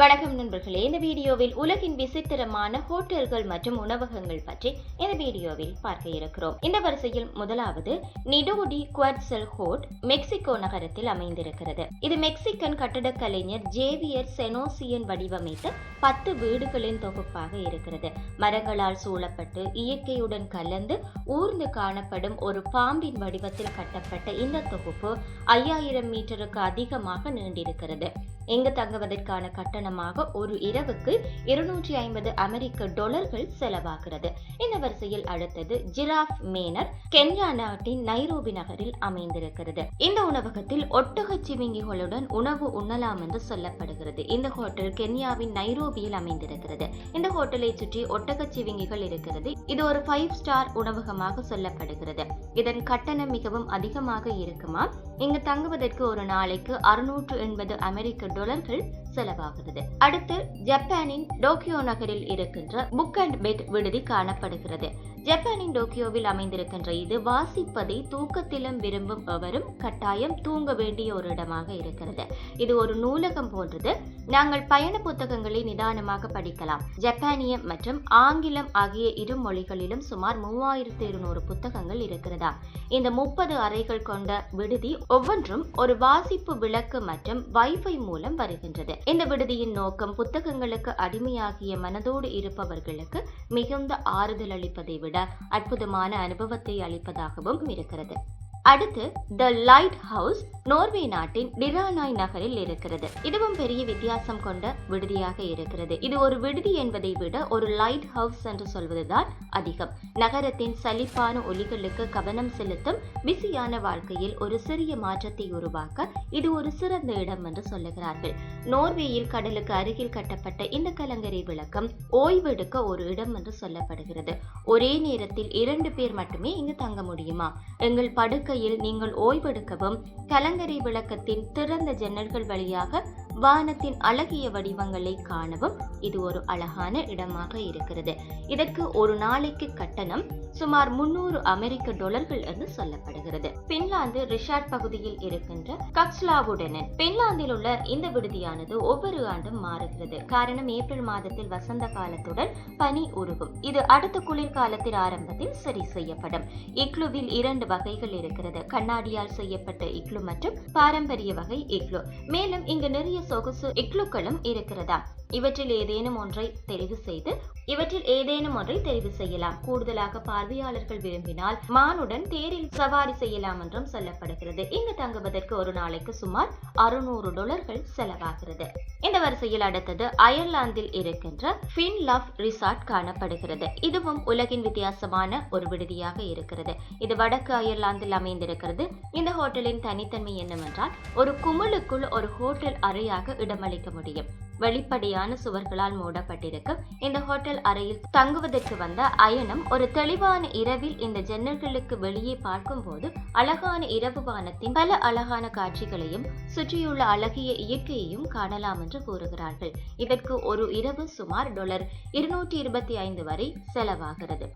வணக்கம் நண்பர்களே இந்த வீடியோவில் உலகின் விசித்திரமான ஹோட்டல்கள் மற்றும் உணவகங்கள் பற்றி இந்த வீடியோவில் பார்க்க இருக்கிறோம். இந்த வரிசையில் முதலாவது நிடோடி குவர்சல் ஹோட் மெக்சிகோ நகரத்தில் அமைந்திருக்கிறது. இது மெக்சிகன் கட்டடக் கலைஞர் ஜேவியர் செனோசியன் வடிவமைத்த பத்து வீடுகளின் தொகுப்பாக இருக்கிறது. மரங்களால் சூழப்பட்டு இயற்கையுடன் கலந்து ஊர்ந்து காணப்படும் ஒரு பாம்பின் வடிவத்தில் கட்டப்பட்ட இந்த தொகுப்பு ஐயாயிரம் மீட்டருக்கு அதிகமாக நீண்டிருக்கிறது. இங்கு தங்குவதற்கான கட்டணம் கட்டணமாக ஒரு இரவுக்கு இருநூற்றி ஐம்பது அமெரிக்க டாலர்கள் செலவாகிறது. இந்த வரிசையில் அடுத்தது ஜிராஃப் மேனர் கென்யா நாட்டின் நைரோபி நகரில் அமைந்திருக்கிறது. இந்த உணவகத்தில் ஒட்டக சிவிங்கிகளுடன் உணவு உண்ணலாம் என்று சொல்லப்படுகிறது. இந்த ஹோட்டல் கென்யாவின் நைரோபியில் அமைந்திருக்கிறது. இந்த ஹோட்டலை சுற்றி ஒட்டக சிவிங்கிகள் இருக்கிறது. இது ஒரு ஃபைவ் ஸ்டார் உணவகமாக சொல்லப்படுகிறது. இதன் கட்டணம் மிகவும் அதிகமாக இருக்குமா? இங்கு தங்குவதற்கு ஒரு நாளைக்கு அறுநூற்று எண்பது அமெரிக்க டாலர்கள் செலவாகிறது அடுத்து ஜப்பானின் டோக்கியோ நகரில் இருக்கின்ற புக் அண்ட் பெட் விடுதி காணப்படுகிறது. ஜப்பானின் டோக்கியோவில் அமைந்திருக்கின்ற இது வாசிப்பதை தூக்கத்திலும் விரும்பும் எவரும் கட்டாயம் தூங்க வேண்டிய ஒரு இடமாக இருக்கிறது. இது ஒரு நூலகம் போன்றது. நாங்கள் பயண புத்தகங்களை நிதானமாக படிக்கலாம். ஜப்பானிய மற்றும் ஆங்கிலம் ஆகிய இரு மொழிகளிலும் சுமார் மூவாயிரத்து இருநூறு புத்தகங்கள் இருக்கிறதா? இந்த முப்பது அறைகள் கொண்ட விடுதி ஒவ்வொன்றும் ஒரு வாசிப்பு விளக்கு மற்றும் வைஃபை மூலம் வருகின்றது. இந்த விடுதியின் நோக்கம் புத்தகங்களுக்கு அடிமையாகிய மனதோடு இருப்பவர்களுக்கு மிகுந்த ஆறுதல் அளிப்பதை விட அற்புதமான அனுபவத்தை அளிப்பதாகவும் இருக்கிறது. அடுத்து த லைட் ஹவுஸ் நோர்வே நாட்டின் டிரானாய் நகரில் இருக்கிறது. இதுவும் பெரிய வித்தியாசம் கொண்ட விடுதியாக இருக்கிறது. இது ஒரு விடுதி என்பதை விட ஒரு லைட் ஹவுஸ் என்று சொல்வதுதான் அதிகம். நகரத்தின் சலிப்பான ஒலிகளுக்கு கவனம் செலுத்தும் பிஸியான வாழ்க்கையில் ஒரு சிறிய மாற்றத்தை உருவாக்க இது ஒரு சிறந்த இடம் என்று சொல்லுகிறார்கள். நோர்வேயில் கடலுக்கு அருகில் கட்டப்பட்ட இந்த கலங்கரை விளக்கம் ஓய்வெடுக்க ஒரு இடம் என்று சொல்லப்படுகிறது. ஒரே நேரத்தில் இரண்டு பேர் மட்டுமே இங்கு தங்க முடியுமா? எங்கள் படுக்கையில் நீங்கள் ஓய்வெடுக்கவும் கலங்க கலங்கரை விளக்கத்தின் திறந்த ஜன்னல்கள் வழியாக வானத்தின் அழகிய வடிவங்களை காணவும் இது ஒரு அழகான இடமாக இருக்கிறது. இதற்கு ஒரு நாளைக்கு கட்டணம் சுமார் முன்னூறு அமெரிக்க டாலர்கள் என்று சொல்லப்படுகிறது. பின்லாந்து ரிஷாட் பகுதியில் இருக்கின்ற கக்ஸ்லாவுடனன் பின்லாந்தில் உள்ள இந்த விடுதியானது ஒவ்வொரு ஆண்டும் மாறுகிறது. காரணம் ஏப்ரல் மாதத்தில் வசந்த காலத்துடன் பனி உருகும். இது அடுத்த குளிர்காலத்தின் ஆரம்பத்தில் சரி செய்யப்படும். இக்லுவில் இரண்டு வகைகள் இருக்கிறது. கண்ணாடியால் செய்யப்பட்ட இக்லு மற்றும் பாரம்பரிய வகை இக்லு. மேலும் இங்கு நிறைய சொகுசு இக்லுக்களும் இருக்கிறதா இவற்றில் ஏதேனும் ஒன்றை தெரிவு செய்து இவற்றில் ஏதேனும் ஒன்றை தெரிவு செய்யலாம். கூடுதலாக பார்வையாளர்கள் விரும்பினால் மானுடன் தேரில் சவாரி செய்யலாம் என்றும் சொல்லப்படுகிறது. இங்கு தங்குவதற்கு ஒரு நாளைக்கு சுமார் அறுநூறு டாலர்கள் செலவாகிறது. இந்த வரிசையில் அடுத்தது அயர்லாந்தில் இருக்கின்ற ஃபின் லவ் ரிசார்ட் காணப்படுகிறது. இதுவும் உலகின் வித்தியாசமான ஒரு விடுதியாக இருக்கிறது. இது வடக்கு அயர்லாந்தில் அமைந்திருக்கிறது. இந்த ஹோட்டலின் தனித்தன்மை என்னவென்றால் ஒரு குமிழுக்குள் ஒரு ஹோட்டல் அறையாக இடமளிக்க முடியும். வெளிப்படையான சுவர்களால் மூடப்பட்டிருக்கும் இந்த ஹோட்டல் அறையில் தங்குவதற்கு வந்த அயனம் ஒரு தெளிவான இரவில் இந்த ஜன்னல்களுக்கு வெளியே பார்க்கும்போது அழகான இரவு வானத்தின் பல அழகான காட்சிகளையும் சுற்றியுள்ள அழகிய இயற்கையையும் காணலாம் என்று கூறுகிறார்கள். இதற்கு ஒரு இரவு சுமார் டாலர் இருநூற்றி இருபத்தி ஐந்து வரை செலவாகிறது.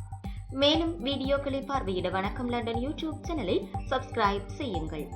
மேலும் வீடியோக்களை பார்வையிட வணக்கம். லண்டன் யூடியூப் சேனலை சப்ஸ்கிரைப் செய்யுங்கள்.